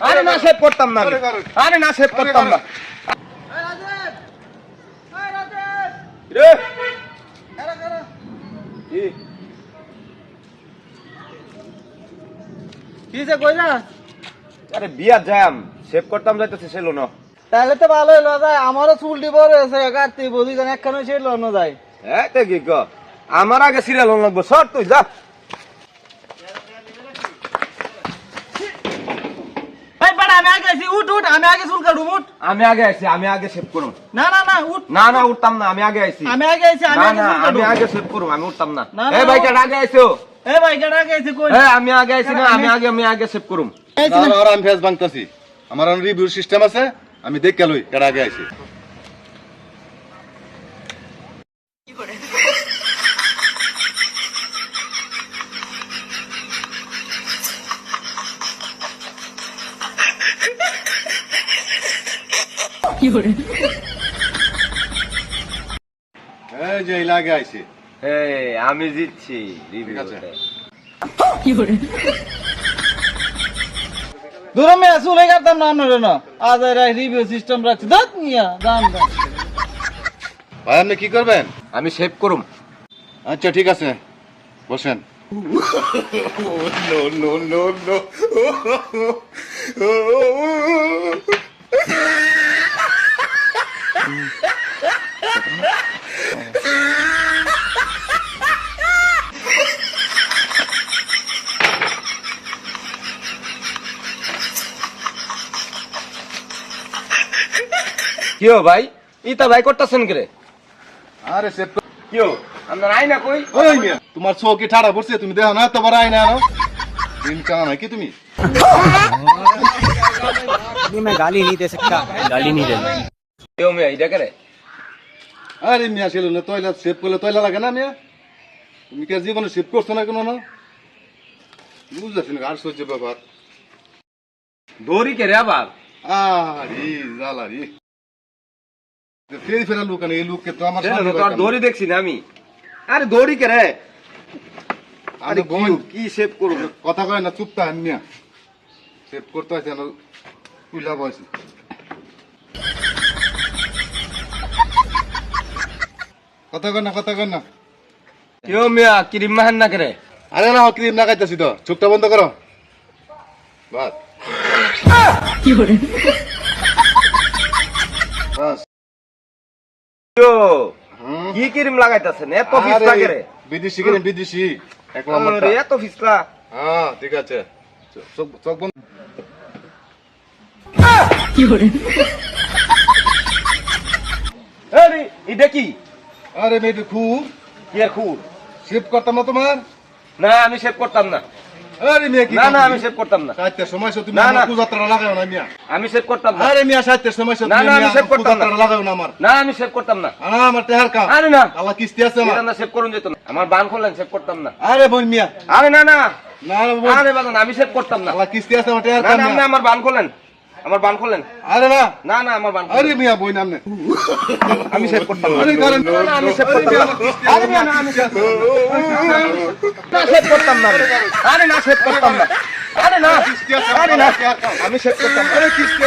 আরে না সেভ করতাম না আরে না সেভ করতাম না। কি? যে কই না আরে বিয়ার যাম সেভ করতাম যাইতেছে সেলো না। তাহলে তো ভালো হলো যায় আমারও চুল টিপ রয়েছে কাটতে বুঝি জানি একখানে যায় হ্যাঁ কি ক? আমার আগে সিরিয়াল লাগবো সর তুই যা এই বেটা আমি আগে আছি উঠ উঠ আমি আগে চুল কাটুম উঠ আমি আগে আইছি আমি আগে সেভ করুম না না না উঠ না না উঠতাম না আমি আগে আইছি আমি আগে আছি আমি না আগে না আমি চুল কাটুম আগে সেভ করুম আমি উঠতাম না না, এ না, ভাই ও- কেডা আগে আইছো এই ভাই কেডা আগে আছি কই এ আমি আগে আইছি না আমি আগে আমি আগে সেভ করুম এই না, না, ওরা আমি ফেস ভাঙতেছি আমার রিভিউ সিস্টেম আছে আমি দেখ লই এটা আগে আইছি এই যে এই লাগে আইছে এই আমি জিতছি রিভিউ আছে। দূরে মে চুল কাটতাম না আপনার না আজ রিভিউ সিস্টেম রাখছি দাঁত নিয়া দাম দাম ভাই আপনি কি করবেন আমি সেভ করুম আচ্ছা ঠিক আছে বসেন কিও ভাই? ইতা ভাই করতেছেন কে রে আরে সে কিও আপনার আই না কই? ওই মিয়া তোমার চৌকি ঠাড়া পড়ছে তুমি দেখো না তো বড় আইনা আনো। দিন চালা নাকি তুমি? কিও মিয়া এটা কে রে আরে মিয়া ছিল না তয়লা সেভ করলে তয়লা লাগে না মিয়া? তুমি কি জীবনে সেভ করছ না কোনো না? বুঝতেছি না আর সহ্য ব্যাপার। দৌড়ি কে রে আবার? আরে জ্বালা রে ফেরি ফেরা লোক এই লোককে তো আমার সেটা সামনে তো আর রাখা দৌড়ি দেখছি না আমি। আরে দৌড়ি কে রে? আরে আরে বোন কি- কি সেভ করব? কথা কয় না চুপ থাকেন মিয়া সেভ করতে হয়েছে না কুইলা বয়সে। কথা কয় না কথা কয় না। কিও মিয়া ক্রিম মাহেন না কে রে? আরে না ক্রিম না খাইতেছি তো। চোখটা বন্ধ করো। বাস। হুম। কি ক্রিম লাগাইতাছেন? এত ফিস আরে, লাগে রে? বিদেশি ক্রিম বিদেশি। এক নম্বরটা। এত ফিসলা। হ্যাঁ ঠিক আছে। চোখ- বন্ধ। আরে এটা কি? আরে মেয়েটি খুব কি আর খুব সেভ করতাম না তোমার? না আমি সেভ করতাম না। আরে মেয়ে কি না না আমি সেভ করতাম না। সাহিত্যের সময় তুমি না, আমার না। কুযাত্রা লাগাও না মিয়া। আমি সেভ করতাম না। আরে মিয়া সাহিত্যের সময় না, না, আমি মিয়া করতাম না। লাগাও না আমার। না আমি সেভ করতাম না। আরে আমার টেহার কাম। আরে না। আল্লাহ কিস্তি আছে আমার। না সেভ করুন যেত না। আমার বান খুললেন সেভ করতাম না। আরে বোন মিয়া। আরে না না। না আরে আমি সেভ করতাম না। আল্লাহ কিস্তি আছে আমার টেহার না কাম না আমার বান খোলেন আমার বান খুললেন? আরে না। না না আমার বান আরে মিয়া বই নাম আমি সেভ করতাম আরে কারণ না, আমি সেভ করতাম আরে মিয়া না, আমি সেভ না সেভ করতাম না। আরে না সেভ করতাম না। আরে না আরে না আমি সেভ করতাম আরে কিস্তি